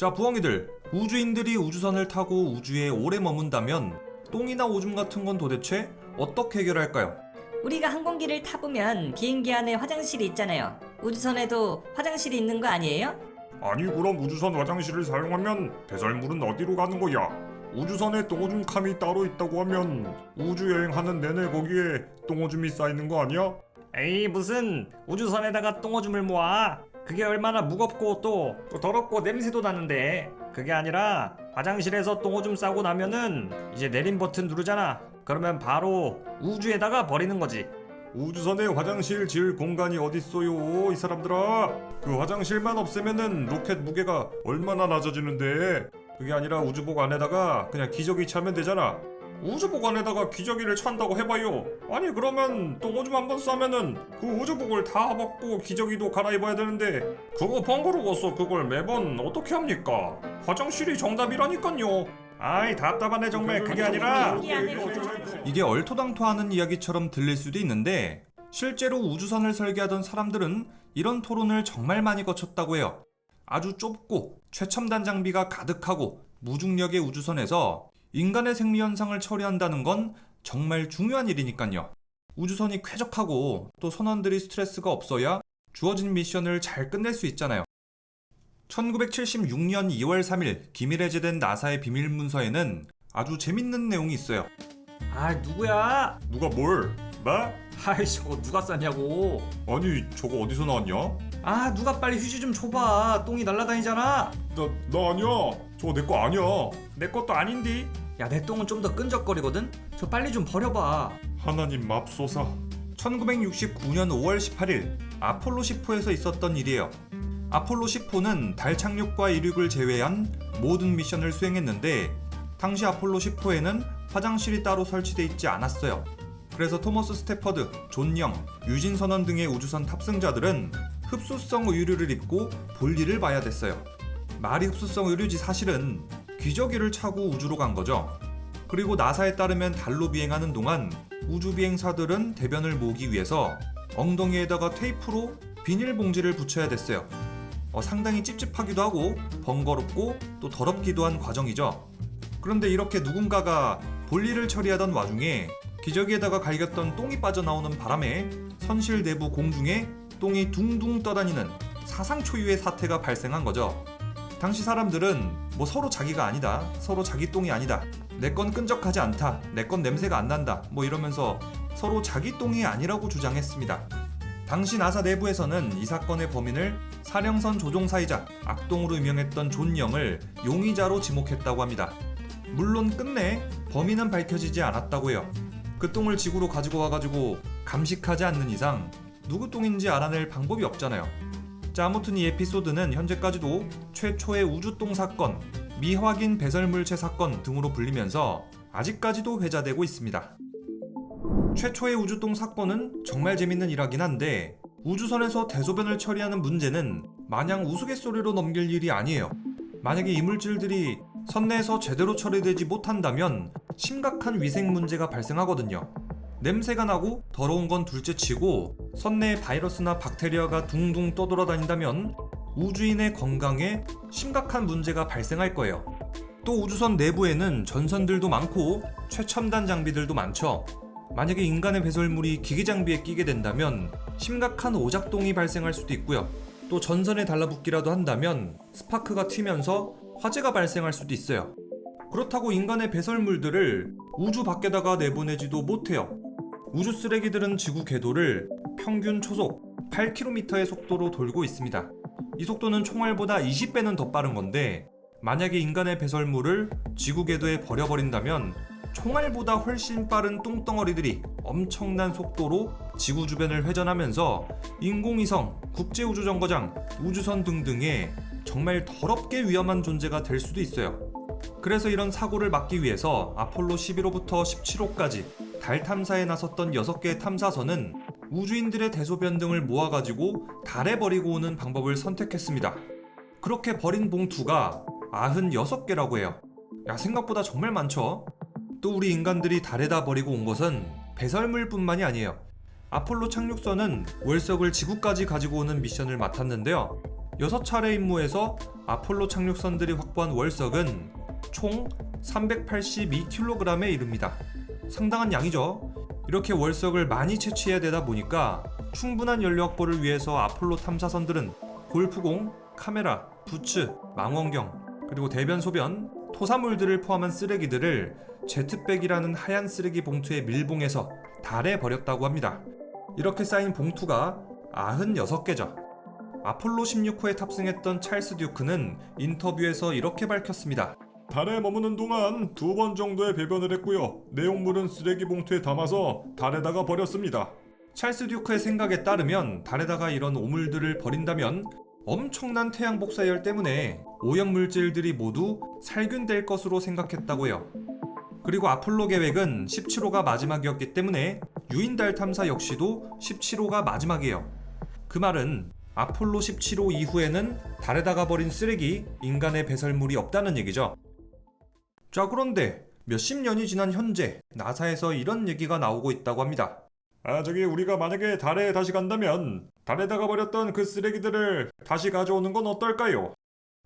자, 부엉이들. 우주인들이 우주선을 타고 우주에 오래 머문다면 똥이나 오줌 같은 건 도대체 어떻게 해결할까요? 우리가 항공기를 타보면 비행기 안에 화장실이 있잖아요. 우주선에도 화장실이 있는 거 아니에요? 아니 그럼 우주선 화장실을 사용하면 배설물은 어디로 가는 거야? 우주선에 똥오줌 칸이 따로 있다고 하면 우주 여행하는 내내 거기에 똥오줌이 쌓이는 거 아니야? 에이 무슨 우주선에다가 똥오줌을 모아 그게 얼마나 무겁고 또, 또 더럽고 냄새도 나는데. 그게 아니라 화장실에서 똥 오줌 싸고 나면은 이제 내림 버튼 누르잖아. 그러면 바로 우주에다가 버리는 거지. 우주선에 화장실 지을 공간이 어딨어요 이 사람들아? 그 화장실만 없애면은 로켓 무게가 얼마나 낮아지는데? 그게 아니라 우주복 안에다가 그냥 기저귀 차면 되잖아 우주복 안에다가 기저귀를 찬다고 해봐요. 아니 그러면 똥오줌 한 번 싸면은 그 우주복을 다 벗고 기저귀도 갈아입어야 되는데 그거 번거로워서 그걸 매번 어떻게 합니까? 화장실이 정답이라니깐요. 아이 답답하네 정말. 그게 아니라. 안에 화장실. 이게 얼토당토하는 이야기처럼 들릴 수도 있는데 실제로 우주선을 설계하던 사람들은 이런 토론을 정말 많이 거쳤다고 해요. 아주 좁고 최첨단 장비가 가득하고 무중력의 우주선에서 인간의 생리 현상을 처리한다는 건 정말 중요한 일이니까요. 우주선이 쾌적하고 또 선원들이 스트레스가 없어야 주어진 미션을 잘 끝낼 수 있잖아요. 1976년 2월 3일 기밀 해제된 나사의 비밀 문서에는 아주 재밌는 내용이 있어요. 아 누구야 누가 뭘? 나? 아이 저거 누가 쌌냐고 아니 저거 어디서 나왔냐? 아 누가 빨리 휴지 좀 줘봐 똥이 날라다니잖아 나, 나 아니야. 저거 내 거 아니야. 내 것도 아닌디 야 내 똥은 좀 더 끈적거리거든 저 빨리 좀 버려봐 하나님 맙소사. 1969년 5월 18일 아폴로 10호에서 있었던 일이에요. 아폴로 10호는 달 착륙과 이륙을 제외한 모든 미션을 수행했는데 당시 아폴로 10호에는 화장실이 따로 설치돼 있지 않았어요. 그래서 토머스 스테퍼드, 존 영, 유진 선원 등의 우주선 탑승자들은 흡수성 의류를 입고 볼일을 봐야 됐어요. 말이 흡수성 의류지 사실은 기저귀를 차고 우주로 간 거죠. 그리고 나사에 따르면 달로 비행하는 동안 우주 비행사들은 대변을 모으기 위해서 엉덩이에다가 테이프로 비닐봉지를 붙여야 됐어요. 어, 상당히 찝찝하기도 하고 번거롭고 또 더럽기도 한 과정이죠. 그런데 이렇게 누군가가 볼일을 처리하던 와중에 기저귀에다가 갈겼던 똥이 빠져나오는 바람에 선실 내부 공중에 똥이 둥둥 떠다니는 사상 초유의 사태가 발생한 거죠. 당시 사람들은 뭐 서로 자기가 아니다, 서로 자기 똥이 아니다, 내 건 끈적하지 않다, 내 건 냄새가 안 난다, 뭐 이러면서 서로 자기 똥이 아니라고 주장했습니다. 당시 나사 내부에서는 이 사건의 범인을 사령선 조종사이자 악동으로 유명했던 존 영을 용의자로 지목했다고 합니다. 물론 끝내 범인은 밝혀지지 않았다고 해요. 그 똥을 지구로 가지고 와가지고 감식하지 않는 이상 누구 똥인지 알아낼 방법이 없잖아요. 자, 아무튼 이 에피소드는 현재까지도 최초의 우주똥 사건, 미확인 배설물체 사건 등으로 불리면서 아직까지도 회자되고 있습니다. 최초의 우주똥 사건은 정말 재밌는 일하긴 한데 우주선에서 대소변을 처리하는 문제는 마냥 우스갯소리로 넘길 일이 아니에요. 만약에 이물질들이 선내에서 제대로 처리되지 못한다면 심각한 위생 문제가 발생하거든요. 냄새가 나고 더러운 건 둘째 치고 선내에 바이러스나 박테리아가 둥둥 떠돌아다닌다면 우주인의 건강에 심각한 문제가 발생할 거예요. 또 우주선 내부에는 전선들도 많고 최첨단 장비들도 많죠. 만약에 인간의 배설물이 기계 장비에 끼게 된다면 심각한 오작동이 발생할 수도 있고요. 또 전선에 달라붙기라도 한다면 스파크가 튀면서 화재가 발생할 수도 있어요. 그렇다고 인간의 배설물들을 우주 밖에다가 내보내지도 못해요. 우주 쓰레기들은 지구 궤도를 평균 초속 8km의 속도로 돌고 있습니다. 이 속도는 총알보다 20배는 더 빠른 건데 만약에 인간의 배설물을 지구 궤도에 버려버린다면 총알보다 훨씬 빠른 똥덩어리들이 엄청난 속도로 지구 주변을 회전하면서 인공위성, 국제우주정거장, 우주선 등등의 정말 더럽게 위험한 존재가 될 수도 있어요. 그래서 이런 사고를 막기 위해서 아폴로 11호부터 17호까지 달 탐사에 나섰던 6개의 탐사선은 우주인들의 대소변 등을 모아가지고 달에 버리고 오는 방법을 선택했습니다. 그렇게 버린 봉투가 96개라고 해요. 야, 생각보다 정말 많죠? 또 우리 인간들이 달에다 버리고 온 것은 배설물뿐만이 아니에요. 아폴로 착륙선은 월석을 지구까지 가지고 오는 미션을 맡았는데요. 6차례 임무에서 아폴로 착륙선들이 확보한 월석은 총 382kg에 이릅니다. 상당한 양이죠. 이렇게 월석을 많이 채취해야 되다 보니까 충분한 연료 확보를 위해서 아폴로 탐사선들은 골프공, 카메라, 부츠, 망원경, 그리고 대변 소변, 토사물들을 포함한 쓰레기들을 제트백이라는 하얀 쓰레기 봉투에 밀봉해서 달에 버렸다고 합니다. 이렇게 쌓인 봉투가 96개죠. 아폴로 16호에 탑승했던 찰스 듀크는 인터뷰에서 이렇게 밝혔습니다. 달에 머무는 동안 두 번 정도의 배변을 했고요. 내용물은 쓰레기 봉투에 담아서 달에다가 버렸습니다. 찰스 듀크의 생각에 따르면 달에다가 이런 오물들을 버린다면 엄청난 태양 복사열 때문에 오염 물질들이 모두 살균될 것으로 생각했다고요. 그리고 아폴로 계획은 17호가 마지막이었기 때문에 유인달 탐사 역시도 17호가 마지막이에요. 그 말은 아폴로 17호 이후에는 달에다가 버린 쓰레기, 인간의 배설물이 없다는 얘기죠. 자, 그런데 몇십 년이 지난 현재 나사에서 이런 얘기가 나오고 있다고 합니다. 아 저기 우리가 만약에 달에 다시 간다면 달에다가 버렸던 그 쓰레기들을 다시 가져오는 건 어떨까요?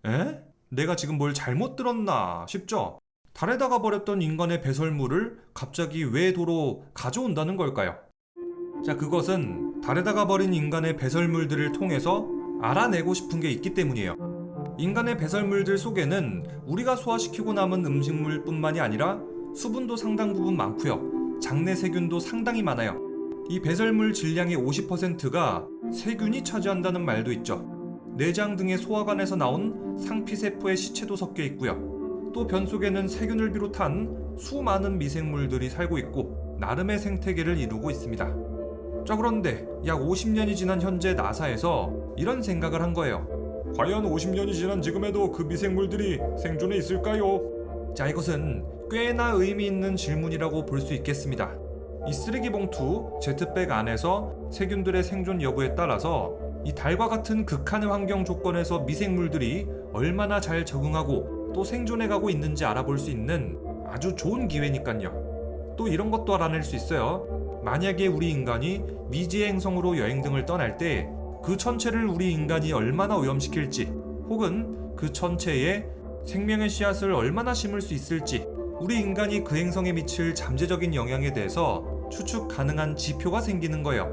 에? 내가 지금 뭘 잘못 들었나 싶죠? 달에다가 버렸던 인간의 배설물을 갑자기 왜 도로 가져온다는 걸까요? 자, 그것은 달에다가 버린 인간의 배설물들을 통해서 알아내고 싶은 게 있기 때문이에요. 인간의 배설물들 속에는 우리가 소화시키고 남은 음식물뿐만이 아니라 수분도 상당 부분 많고요. 장내 세균도 상당히 많아요. 이 배설물 질량의 50%가 세균이 차지한다는 말도 있죠. 내장 등의 소화관에서 나온 상피세포의 시체도 섞여 있고요. 또 변 속에는 세균을 비롯한 수많은 미생물들이 살고 있고 나름의 생태계를 이루고 있습니다. 자 그런데 약 50년이 지난 현재 나사에서 이런 생각을 한 거예요. 과연 50년이 지난 지금에도 그 미생물들이 생존해 있을까요? 자 이것은 꽤나 의미 있는 질문이라고 볼 수 있겠습니다. 이 쓰레기 봉투 제트백 안에서 세균들의 생존 여부에 따라서 이 달과 같은 극한의 환경 조건에서 미생물들이 얼마나 잘 적응하고 또 생존해가고 있는지 알아볼 수 있는 아주 좋은 기회니까요. 또 이런 것도 알아낼 수 있어요. 만약에 우리 인간이 미지의 행성으로 여행 등을 떠날 때 그 천체를 우리 인간이 얼마나 오염시킬지 혹은 그 천체에 생명의 씨앗을 얼마나 심을 수 있을지 우리 인간이 그 행성에 미칠 잠재적인 영향에 대해서 추측 가능한 지표가 생기는 거예요.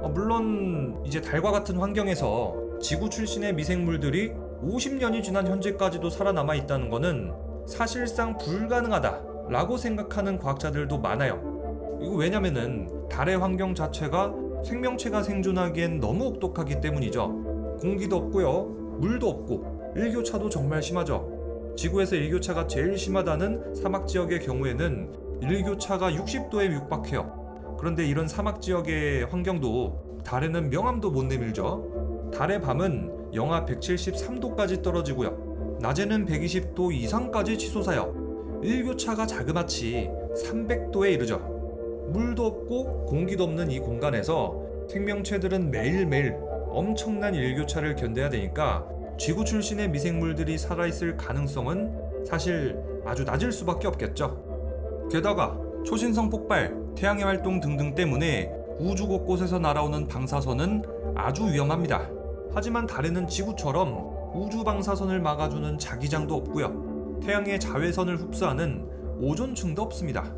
어, 물론 이제 달과 같은 환경에서 지구 출신의 미생물들이 50년이 지난 현재까지도 살아남아 있다는 것은 사실상 불가능하다라고 생각하는 과학자들도 많아요. 이거 왜냐면은 달의 환경 자체가 생명체가 생존하기엔 너무 혹독하기 때문이죠. 공기도 없고요, 물도 없고 일교차도 정말 심하죠. 지구에서 일교차가 제일 심하다는 사막 지역의 경우에는 일교차가 60도에 육박해요. 그런데 이런 사막 지역의 환경도 달에는 명암도 못 내밀죠. 달의 밤은 영하 173도까지 떨어지고요. 낮에는 120도 이상까지 치솟아요. 일교차가 자그마치 300도에 이르죠. 물도 없고 공기도 없는 이 공간에서 생명체들은 매일매일 엄청난 일교차를 견뎌야 되니까 지구 출신의 미생물들이 살아있을 가능성은 사실 아주 낮을 수밖에 없겠죠. 게다가 초신성 폭발, 태양의 활동 등등 때문에 우주 곳곳에서 날아오는 방사선은 아주 위험합니다. 하지만 달에는 지구처럼 우주 방사선을 막아주는 자기장도 없고요. 태양의 자외선을 흡수하는 오존층도 없습니다.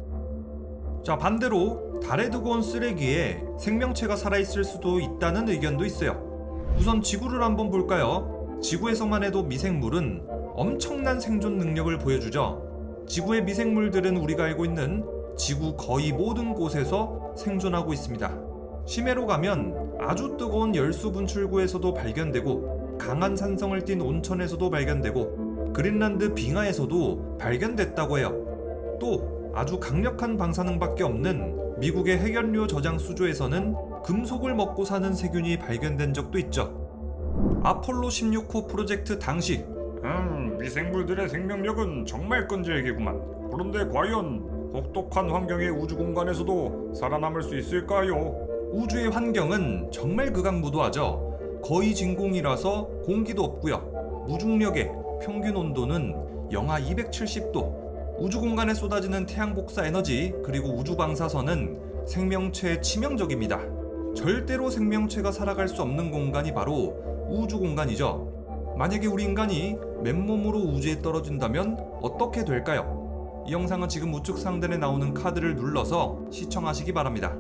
자 반대로 달에 두고 온 쓰레기에 생명체가 살아있을 수도 있다는 의견도 있어요. 우선 지구를 한번 볼까요? 지구에서만 해도 미생물은 엄청난 생존 능력을 보여주죠. 지구의 미생물들은 우리가 알고 있는 지구 거의 모든 곳에서 생존하고 있습니다. 심해로 가면 아주 뜨거운 열수 분출구에서도 발견되고 강한 산성을 띤 온천에서도 발견되고 그린란드 빙하에서도 발견됐다고 해요. 또 아주 강력한 방사능밖에 없는 미국의 핵연료 저장 수조에서는 금속을 먹고 사는 세균이 발견된 적도 있죠. 아폴로 16호 프로젝트 당시 음, 미생물들의 생명력은 정말 끈질기구만. 그런데 과연 혹독한 환경의 우주 공간에서도 살아남을 수 있을까요? 우주의 환경은 정말 극악무도하죠. 거의 진공이라서 공기도 없고요. 무중력의 평균 온도는 영하 270도. 우주 공간에 쏟아지는 태양 복사 에너지 그리고 우주 방사선은 생명체에 치명적입니다. 절대로 생명체가 살아갈 수 없는 공간이 바로 우주 공간이죠. 만약에 우리 인간이 맨몸으로 우주에 떨어진다면 어떻게 될까요? 이 영상은 지금 우측 상단에 나오는 카드를 눌러서 시청하시기 바랍니다.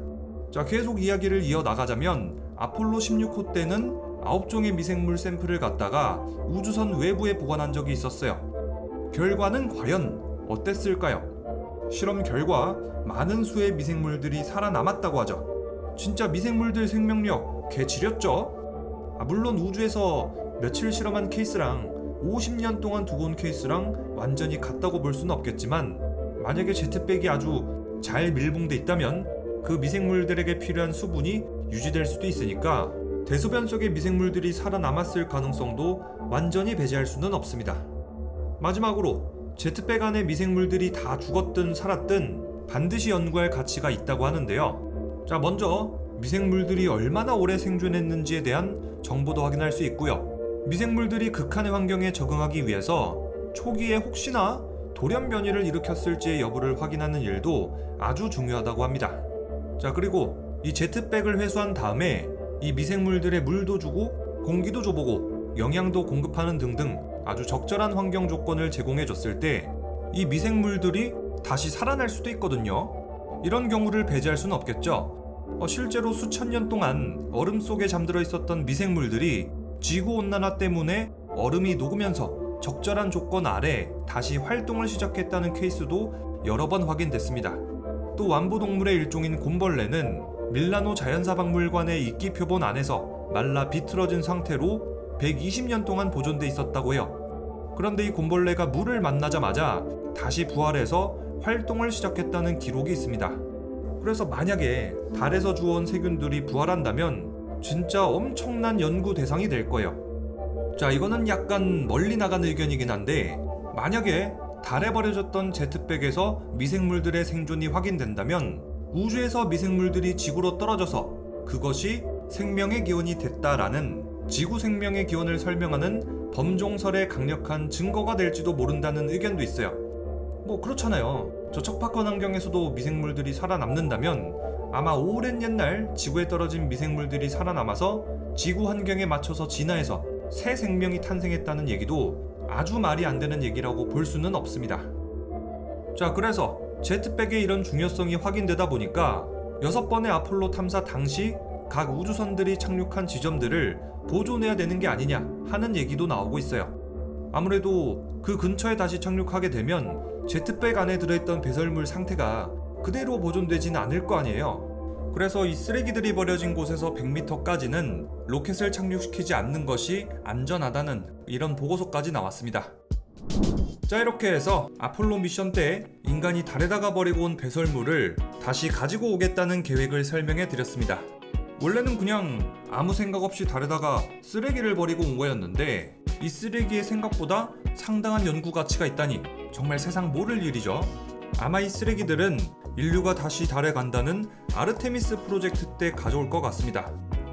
자, 계속 이야기를 이어 나가자면 아폴로 16호 때는 9종의 미생물 샘플을 갖다가 우주선 외부에 보관한 적이 있었어요. 결과는 과연 어땠을까요? 실험 결과 많은 수의 미생물들이 살아남았다고 하죠. 진짜 미생물들 생명력 개 지렸죠? 아, 물론 우주에서 며칠 실험한 케이스랑 50년 동안 두고 온 케이스랑 완전히 같다고 볼 수는 없겠지만 만약에 제트백이 아주 잘 밀봉돼 있다면 그 미생물들에게 필요한 수분이 유지될 수도 있으니까 대소변 속의 미생물들이 살아남았을 가능성도 완전히 배제할 수는 없습니다. 마지막으로 제트백 안의 미생물들이 다 죽었든 살았든 반드시 연구할 가치가 있다고 하는데요. 자, 먼저 미생물들이 얼마나 오래 생존했는지에 대한 정보도 확인할 수 있고요. 미생물들이 극한의 환경에 적응하기 위해서 초기에 혹시나 돌연 변이를 일으켰을지의 여부를 확인하는 일도 아주 중요하다고 합니다. 자, 그리고 이 제트백을 회수한 다음에 이 미생물들의 물도 주고 공기도 줘보고 영양도 공급하는 등등 아주 적절한 환경 조건을 제공해 줬을 때 이 미생물들이 다시 살아날 수도 있거든요. 이런 경우를 배제할 수는 없겠죠. 어, 실제로 수천 년 동안 얼음 속에 잠들어 있었던 미생물들이 지구 온난화 때문에 얼음이 녹으면서 적절한 조건 아래 다시 활동을 시작했다는 케이스도 여러 번 확인됐습니다. 또 완부동물의 일종인 곰벌레는 밀라노 자연사 박물관의 이끼 표본 안에서 말라 비틀어진 상태로 120년 동안 보존돼 있었다고 해요. 그런데 이 곰벌레가 물을 만나자마자 다시 부활해서 활동을 시작했다는 기록이 있습니다. 그래서 만약에 달에서 주워온 세균들이 부활한다면 진짜 엄청난 연구 대상이 될 거예요. 자, 이거는 약간 멀리 나간 의견이긴 한데 만약에 달에 버려졌던 제트백에서 미생물들의 생존이 확인된다면 우주에서 미생물들이 지구로 떨어져서 그것이 생명의 기원이 됐다라는 지구 생명의 기원을 설명하는 범종설의 강력한 증거가 될지도 모른다는 의견도 있어요. 뭐 그렇잖아요. 저 척박한 환경에서도 미생물들이 살아남는다면 아마 오랜 옛날 지구에 떨어진 미생물들이 살아남아서 지구 환경에 맞춰서 진화해서 새 생명이 탄생했다는 얘기도 아주 말이 안 되는 얘기라고 볼 수는 없습니다. 자, 그래서 제트백의 이런 중요성이 확인되다 보니까 여섯 번의 아폴로 탐사 당시 각 우주선들이 착륙한 지점들을 보존해야 되는 게 아니냐 하는 얘기도 나오고 있어요. 아무래도 그 근처에 다시 착륙하게 되면 제트백 안에 들어있던 배설물 상태가 그대로 보존되지는 않을 거 아니에요. 그래서 이 쓰레기들이 버려진 곳에서 100m까지는 로켓을 착륙시키지 않는 것이 안전하다는 이런 보고서까지 나왔습니다. 자 이렇게 해서 아폴로 미션 때 인간이 달에다가 버리고 온 배설물을 다시 가지고 오겠다는 계획을 설명해 드렸습니다. 원래는 그냥 아무 생각 없이 달에다가 쓰레기를 버리고 온 거였는데 이 쓰레기의 생각보다 상당한 연구 가치가 있다니 정말 세상 모를 일이죠. 아마 이 쓰레기들은 인류가 다시 달에 간다는 아르테미스 프로젝트 때 가져올 것 같습니다.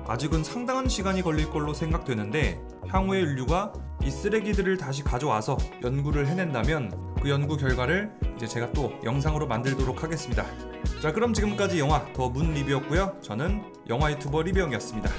아직은 상당한 시간이 걸릴 걸로 생각되는데 향후에 인류가 이 쓰레기들을 다시 가져와서 연구를 해낸다면 그 연구 결과를 이제 제가 또 영상으로 만들도록 하겠습니다. 자 그럼 지금까지 영화 더 문 리뷰였고요. 저는 영화 유튜버 리뷰영이었습니다.